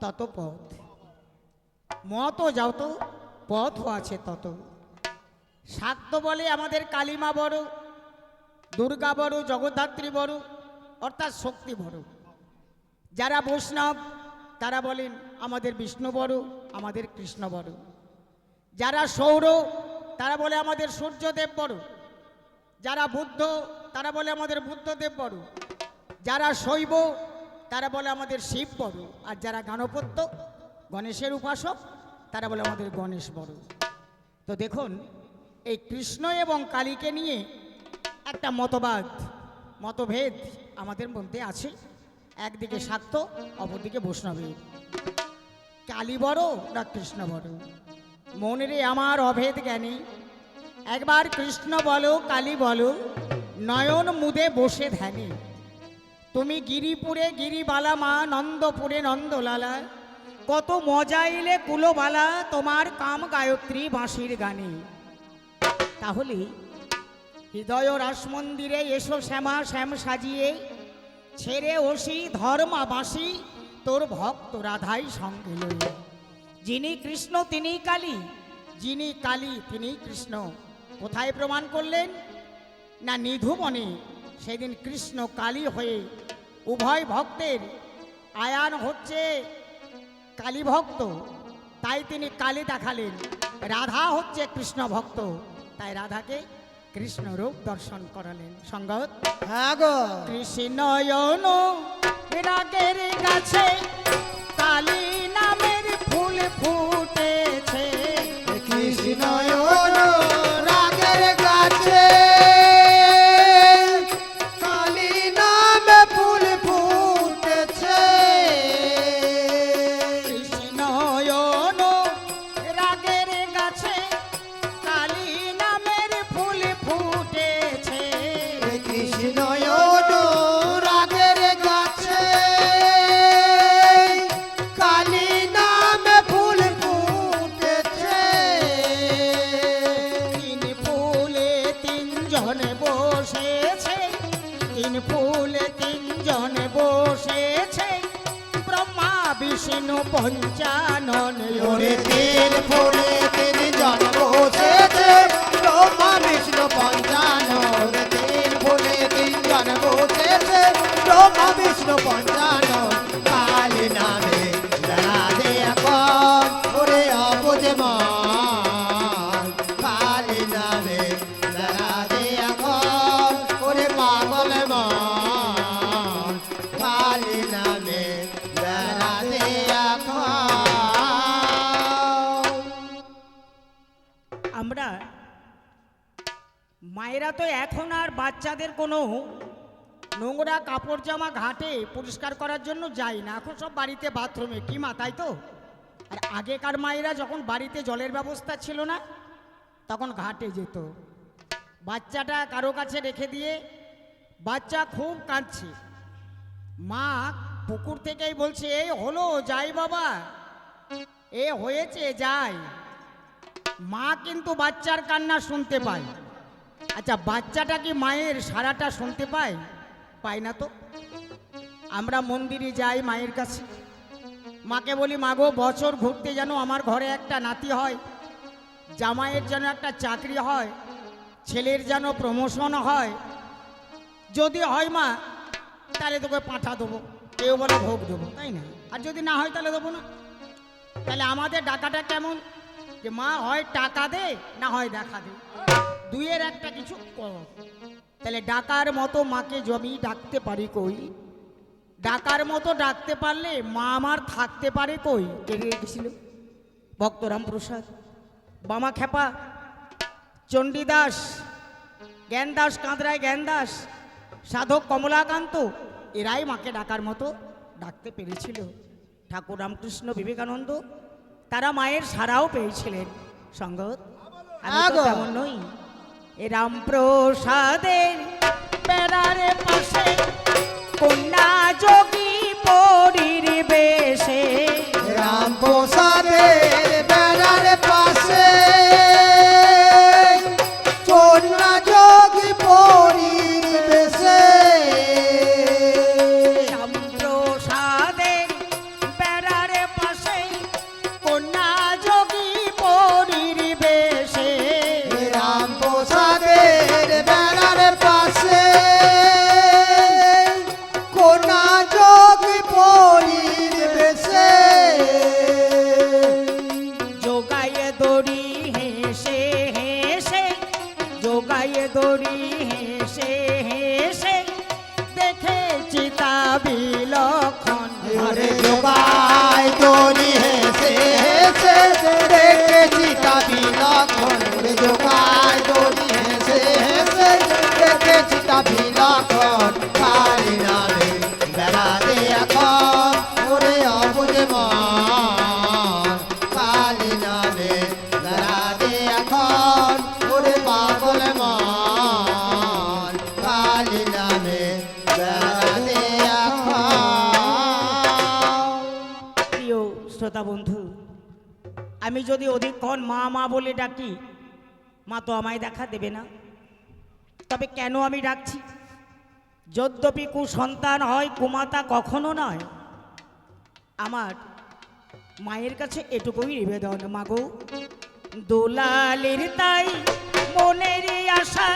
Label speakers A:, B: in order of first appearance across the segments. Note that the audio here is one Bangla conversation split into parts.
A: তত পথ। মত যাও তো, পথও আছে তত। শাক্ত বলে আমাদের কালিমা বড়, দুর্গা বড়, জগদ্ধাত্রী বড়, অর্থাৎ শক্তি বড়। যারা বৈষ্ণব, তারা বলেন আমাদের বিষ্ণু বড়, আমাদের কৃষ্ণ বড়। যারা সৌর, তারা বলে আমাদের সূর্যদেব বড়। যারা বুদ্ধ, তারা বলে আমাদের বুদ্ধদেব বড়। যারা শৈব তারা বলে আমাদের শিব বড়, আর যারা গণপত্য গণেশের উপাসক, তারা বলে আমাদের গণেশ বড়। তো দেখুন, এই কৃষ্ণ এবং কালীকে নিয়ে একটা মতবাদ, মতভেদ আমাদের মধ্যে আছে। একদিকে শাক্ত অপরদিকে বৈষ্ণবের কালী বড় না কৃষ্ণ বড়? মনের আমার অভেদ জ্ঞানী। একবার কৃষ্ণ বলো, কালী বলো, নয়ন মুদে বসে ধ্যানে। তুমি গিরিপুরে গিরিবালা মা, নন্দপুরে নন্দলালা। কত মজা এলে কুলোবালা তোমার কাম গায়ত্রী বাঁশির গানে। তাহলে হৃদয় রাস মন্দিরে এসো শ্যামা শ্যাম সাজিয়ে, ছেড়ে ওসি ধর্মা তোর ভক্ত রাধাই সঙ্গে যিনি কৃষ্ণ, তিনি কালী। যিনি কালী, তিনি কৃষ্ণ। কোথায় প্রমাণ করলেন? না নিধুমনে সেদিন কৃষ্ণ কালী হয়ে উভয় ভক্তের আয়ান হচ্ছে কালী ভক্ত তাই তিনি কালী দেখালেন। রাধা হচ্ছে কৃষ্ণ ভক্ত তাই রাধাকে কৃষ্ণ রূপ দর্শন করালেন। সঙ্গত
B: হ্যাঁ গো।
A: রাগের কাছে কালী নামের তিনজন বসেছে। তিন ফুলে তিনজন বসেছে। ব্রহ্মা, বিষ্ণু, পঞ্চানন
B: তিন ফুলে তিন জন বসেছে। ব্রহ্মা, বিষ্ণু, পঞ্চানন তিন ফুলে তিন জন বসেছে। ব্রহ্মা, বিষ্ণু, পঞ্চানন
A: তো এখন আর বাচ্চাদের কোনো নোংরা কাপড় জামা ঘাটে পরিষ্কার করার জন্য যায় না। এখন সব বাড়িতে বাথরুমে। কি মা, তাই তো? আর আগেকার মায়েরা যখন বাড়িতে জলের ব্যবস্থা ছিল না, তখন ঘাটে যেত। বাচ্চাটা কারও কাছে রেখে দিয়ে বাচ্চা খুব কাঁদছে। মা পুকুর থেকেই বলছে, এই হলো, যাই বাবা। এ হয়েছে, যাই। মা কিন্তু বাচ্চার কান্না শুনতে পায়। আচ্ছা বাচ্চাটা কি মায়ের সারাটা শুনতে পায়? পায় না তো। আমরা মন্দিরে যাই মায়ের কাছে। মাকে বলি মাগো বছর ঘুরতে যেন আমার ঘরে একটা নাতি হয়। জামাইয়ের যেন একটা চাকরি হয়। ছেলের যেন প্রমোশন হয়। যদি হয় মা, তাহলে তোকে পাঠা দেবো। কেউ বলে ভোগ দেবো, তাই না? আর যদি না হয়, তাহলে দেবো না। তাহলে আমাদের ডাকাটা কেমন? যে মা হয় টাকা দে, না হয় দেখা দে। দুইয়ের একটা কিছু কর তাহলে ডাকার মতো মাকে জমি ডাকতে পারি কই? ডাকার মতো ডাকতে পারলে মা আমার থাকতে পারে কই? কেড়ে রেখেছিল ভক্তরাম প্রসাদ বামা খেপা চণ্ডীদাস জ্ঞানদাস কাঁদরায় জ্ঞানদাস সাধক কমলাকান্ত এরাই মাকে ডাকার মতো ডাকতে পেরেছিল। ঠাকুর রামকৃষ্ণ বিবেকানন্দ তারা মায়ের সারাও পেয়েছিলেন। সঙ্গত আমি তেমন নই। রামপ্রসাদের বেড়ারে পাশে কন্যা যোগী যোগায়
B: দড়ি হেসে হেসে যোগায় দড়ি হেসে হেসে।
A: দেখেছি তা বিলক্ষণ হরে যোগায় দড়ি হেসে হেসে। দেখেছি তা বিলক্ষণ যোগায় দড়ি আমি যদি অধিকক্ষণ মা মা বলে ডাকি, মা তো আমায় দেখা দেবে না। তবে কেন আমি ডাকছি? যদ্যপি কুসন্তান হয়, কুমাতা কখনো নয়। আমার মায়ের কাছে এটুকুই নিবেদন মাগো দোলালের তাই মনের আশা,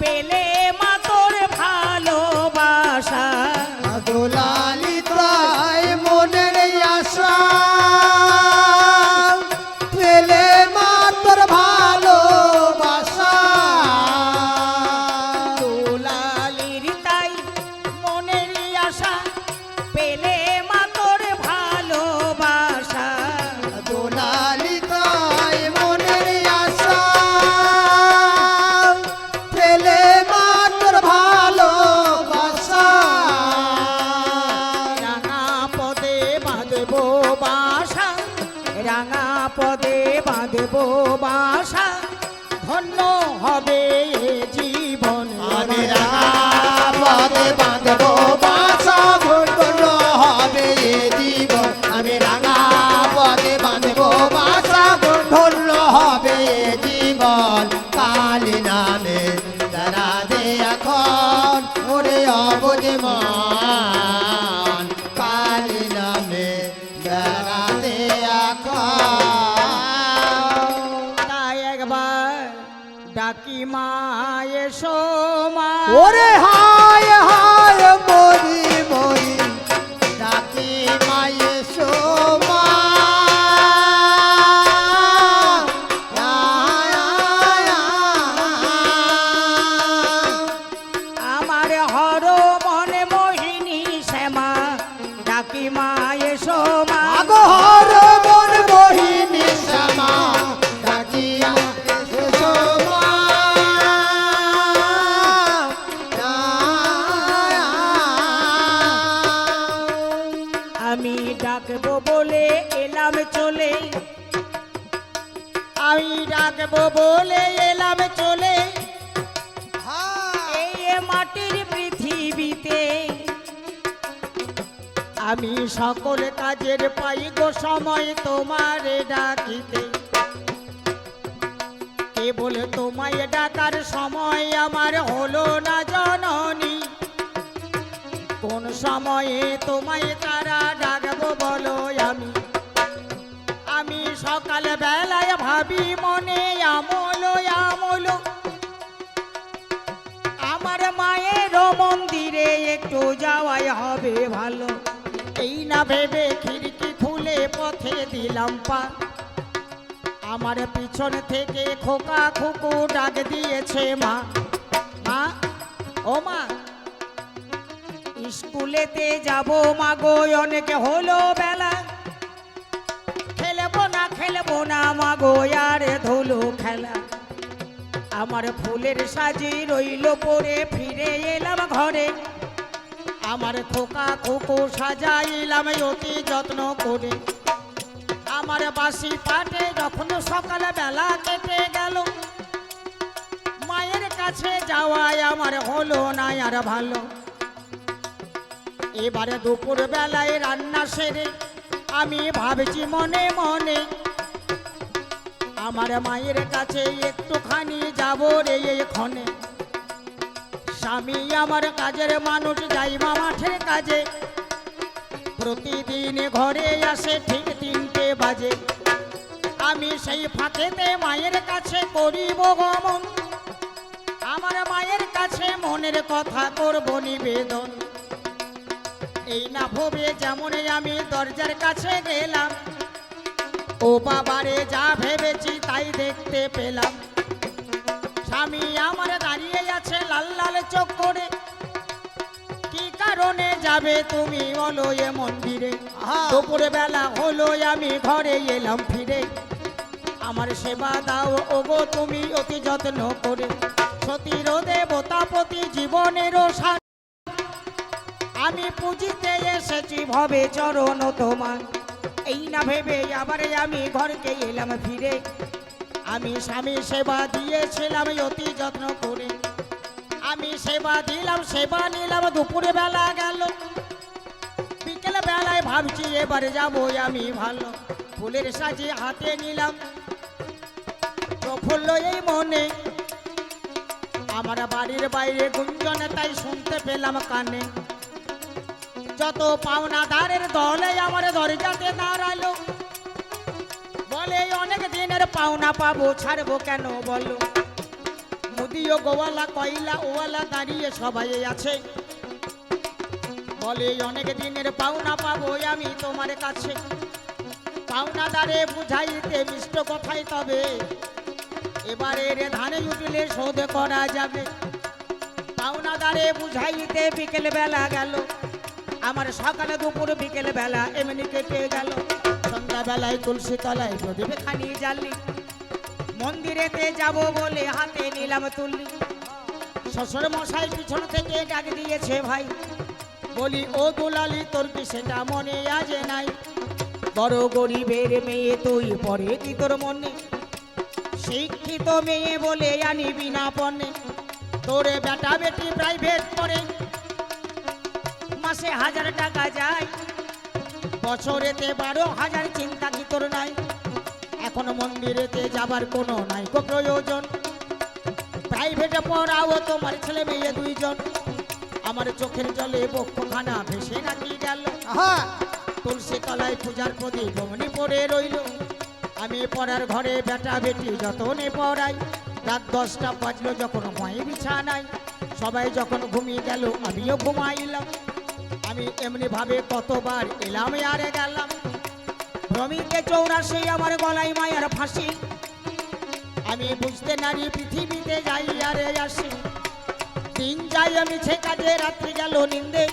A: পেলে মা তোর ভালোবাসা। বাঁধব বাসা ধন্য ডাকবো বলে এলাম চলে। আমি ডাকবো বলে এলাম চলে। এই মাটির পৃথিবীতে আমি সকল কাজের পাই গো সময় তোমার ডাকিতে। কেবল তোমায় ডাকার সময় আমার হলো না জননী। কোন সময়ে তোমায় তারা ডাকবো বলো আমি। আমি সকাল বেলায় ভাবি মনে আমল আমল। আমার মায়ের মন্দিরে একটু যাওয়াই হবে ভালো। এই না ভেবে খিড়কি খুলে পথে দিলাম পা। আমার পিছন থেকে খোকা খুকু ডাক দিয়েছে মা। মা, ও মা স্কুলেতে যাব, মাগো, অনেক হলো বেলা। খেলব না খেলব না, মাগো, আর ধুলো খেলা। আমার ফুলের সাজি রইল পরে, ফিরে এলাম ঘরে। আমার খোকা খোকো সাজাইলাম অতি যত্ন করে। আমার বাসি পাটে যখন সকাল বেলা কেটে গেল, মায়ের কাছে যাওয়ায় আমার হলো না আর ভালো। এবারে দুপুর বেলায় রান্না সেরে আমি ভাবছি মনে মনে আমার মায়ের কাছে একটুখানি যাব রে এক্ষণে স্বামী আমার কাজের মানুষ, যাই যাইবা মাঠের কাজে। প্রতিদিন ঘরে আসে ঠিক তিনটে বাজে। আমি সেই ফাঁকেতে মায়ের কাছে করিব গমন। আমার মায়ের কাছে মনের কথা করব নিবেদন। এই না ভবে যেমন আমি দরজার কাছে গেলাম। ও বাবারে যা ভেবেছি তাই দেখতে পেলাম। স্বামী আমার দাঁড়িয়ে আছে লাল লাল চোখ করে কি কারণে যাবে তুমি বলো এ মন্দিরে। দুপুর বেলা হলো আমি ঘরে এলাম ফিরে। আমার সেবা দাও ওগো তুমি অতি যত্ন করে। সতীর দেবতাপতি জীবনেরও সার আমি পুজিতে এসেছি, ভবে চরণ তোমার। এই না ভেবে আবার আমি ঘরকে এলাম ফিরে। আমি স্বামী সেবা দিয়েছিলাম, অতি যত্ন করে। আমি সেবা দিলাম, সেবা নিলাম, দুপুরে বেলা গেল। বিকেল বেলায় ভাবছি এবারে যাব আমি ভালো। ফুলের সাজে হাতে নিলাম। প্রফুল্ল এই মনে। আমার বাড়ির বাইরে গুঞ্জনে, তাই শুনতে পেলাম কানে। যত পাওনাদারের দলে আমার দরজাতে দাঁড়াল বলে "এই অনেক দিনের পাওনা পাবো, ছাড়বো কেন বলো? মুদিও গোয়ালা কয়লা ওয়ালা দাঁড়িয়ে সবাই আছে। বলে "এই অনেক দিনের পাওনা পাবো আমি তোমার কাছে। পাওনাদারে বুঝাইতে মিষ্ট কথাই তবে। এবারে রে ধানে উঠলে শোধ করা যাবে। পাওনাদারে বুঝাইতে বিকেল বেলা গেল। আমার সকালে দুপুর, বিকেল বেলা এমনি কেটে গেল। সন্ধ্যা বেলায় তুলসী তলায় প্রদীপ খানি জ্বালি। মন্দিরেতে যাব বলে হাতে নিলাম তুললি শ্বশুর মশাই পিছন থেকে ডাক দিয়েছে ভাই। বলি, ও দুলালি, তোর কি সেটা মনে আজে নাই? বড় গরিবের মেয়ে তুই, পরে কি তোর মনে? শিক্ষিত মেয়ে বলে আনি বিনা পণে। তোরে বেটা বেটি প্রাইভেট করে মাসে হাজার টাকা যায়। বছরেতে বারো হাজার চিন্তা কি তোর নাই? এখন মন্দিরেতে যাবার কোনো নাই কো প্রয়োজন। প্রাইভেটে পড়াও তোমার ছেলে মেয়ে দুইজন। আমার চোখের জলে বক্ষখানা ভেসে নাকি গেল।
B: আহা!
A: তুলসী তলায় পূজার প্রদীপ অমনি পড়ে রইল। আমি পড়ার ঘরে বেটা বেটি যতনে পড়াই। রাত দশটা বাজলো যখন হয় বিছানায়। সবাই যখন ঘুমিয়ে গেল আমিও ঘুমাইলাম। আমি এমনি ভাবে কতবার এলাম, আরে গেলাম। ভ্রমিকে চৌরাশি, আমার গলায় মায়ার ফাঁসি। আমি বুঝতে নারী পৃথিবীতে যাই, আরে আসি। দিন যাই আমি সে কাজে, রাত্রি গেল নিন্দে।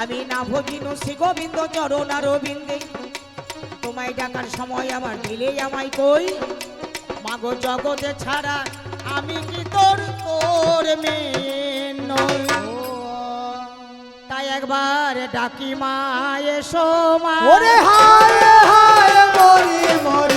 A: আমি না ভজিনু শ্রী গোবিন্দ চরণ আর বিন্দে তোমায় ডাকার সময় আমার দিলে আমায় কই? মাগো জগতে ছাড়া আমি কি তোর তোর মেয়ে তাই একবার ডাকি মা এসো মা।
B: ওরে হায় হায় মরি মরি।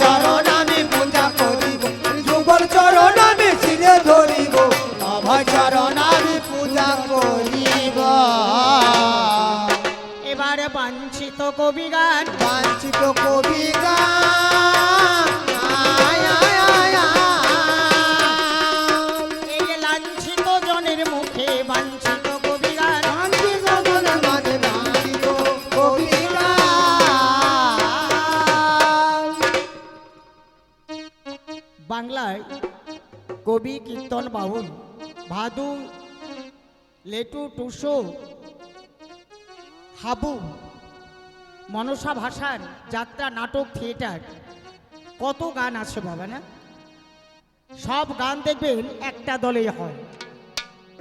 A: চরণ
B: আমি
A: পূজা করিব যুগল চরণ আমি
B: শিরে ধরিব চরণ আমি পূজা করিব।
A: এবারে বাঞ্ছিত কবি গান।
B: বাঞ্ছিত কবি
A: কবি কীর্তন বাউল, ভাদু, লেটু, টুসু, হাবু, মনসা ভাষার যাত্রা, নাটক, থিয়েটার, কত গান আছে বাবা না? সব গান দেখবেন একটা দলেই হয়।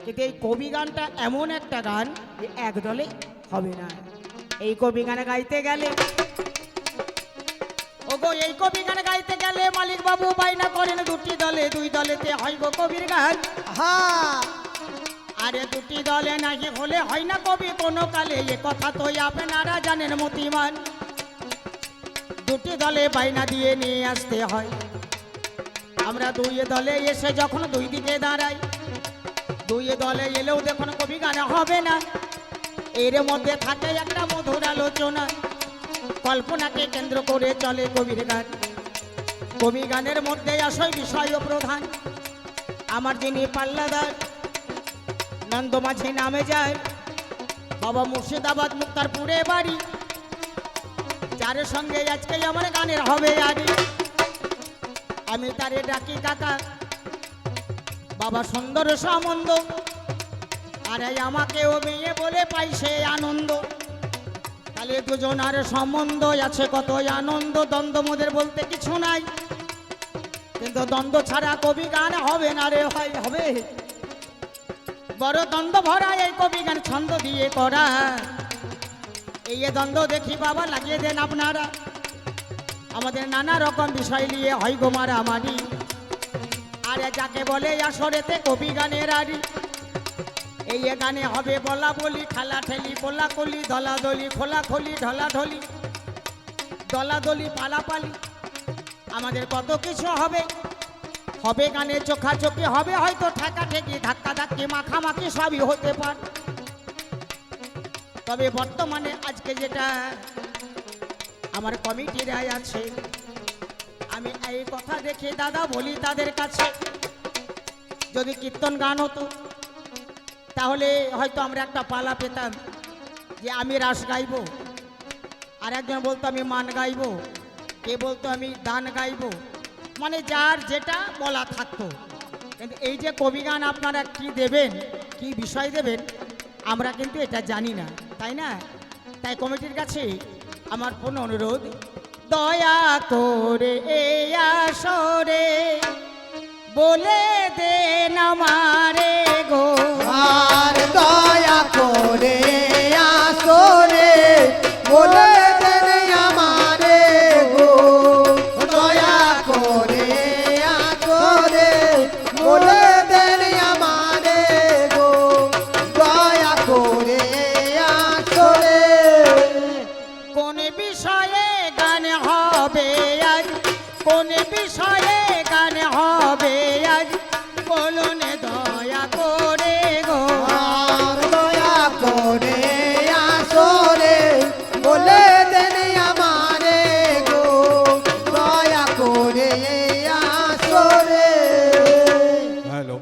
A: কিন্তু এই কবি গানটা এমন একটা গান যে এক দলে হবে না। এই কবি গানে গাইতে গেলে ওগো এই কবি গান গাইতে গেলে মালিক বাবু বাইনা করেন দুটি দলে দুই দলেতে হয় গো কবির গান
B: হ্যাঁ
A: আরে দুটি দলে নাকি হলে হয় না কবি কোনো কালে এ কথা তো আপনারা জানেন মতিমান। দুটি দলে বাইনা দিয়ে নিয়ে আসতে হয়। আমরা দুই দলে এসে যখন দুই দিকে দাঁড়াই দুই দলে এলেও দেখুন কবি গান হবে না। এর মধ্যে থাকে একটা মধুর আলোচনা। কল্পনাকে কেন্দ্র করে চলে কবির গান। কবি গানের মধ্যে আসয় বিষয় প্রধান। আমার যিনি পাল্লাদার নন্দ মাঝি নামে যায়। বাবা মুর্শিদাবাদ, মুক্তারপুরে বাড়ি। যার সঙ্গে আজকে আমার গানের হবে আরি আমি তারে ডাকি, কাকা, বাবা সুন্দর সম্বন্ধ আর আমাকেও মেয়ে বলে পাই সে আনন্দ। তাহলে দুজনার সম্বন্ধ আছে কত আনন্দ, দ্বন্দ্ব মোদের বলতে কিছু নাই। কিন্তু দ্বন্দ্ব ছাড়া কবি গান হবে না রে, হয় হবে। বড় দ্বন্দ্ব ভরা এই কবি গান ছন্দ দিয়ে করা। এই দ্বন্দ্ব দেখি বাবা, লাগিয়ে দেন আপনারা। আমাদের নানা রকম বিষয় নিয়ে হয় গো মারামারি। আর যাকে বলে আসরেতে কবি গানের আড়ি। এই গানে হবে বলা বলি, ঠেলা ঠেলি, বলা কলি, ধলা দলি খোলা খলি ঢলা ঢলি দলা দলি পালাপালি আমাদের কত কিছু হবে। হবে গানে চোখাচোখি, হবে হয়তো ঠেকা ঠেকি, ধাক্কা ধাক্কি মাখামাখি সবই হতে পারে। তবে বর্তমানে আজকে যেটা আমার কমিটির রায় আছে, আমি এই কথা দেখে দাদা বলি তাদের কাছে। যদি কীর্তন গান হতো তাহলে হয়তো আমরা একটা পালা পেতাম যে আমি রাস গাইবো। আর একজন বলতো, আমি মান গাইবো। কে বলতো, আমি দান গাইবো। মানে যার যেটা বলা থাকতো। কিন্তু এই যে কবি গান আপনারা কি দেবেন, কি বিষয় দেবেন, আমরা কিন্তু এটা জানি না, তাই না? তাই কমিটির কাছে আমার কোনো অনুরোধ, দয়া করে বলে দেন আমারে গো। আর দয়া করে আসরে বলে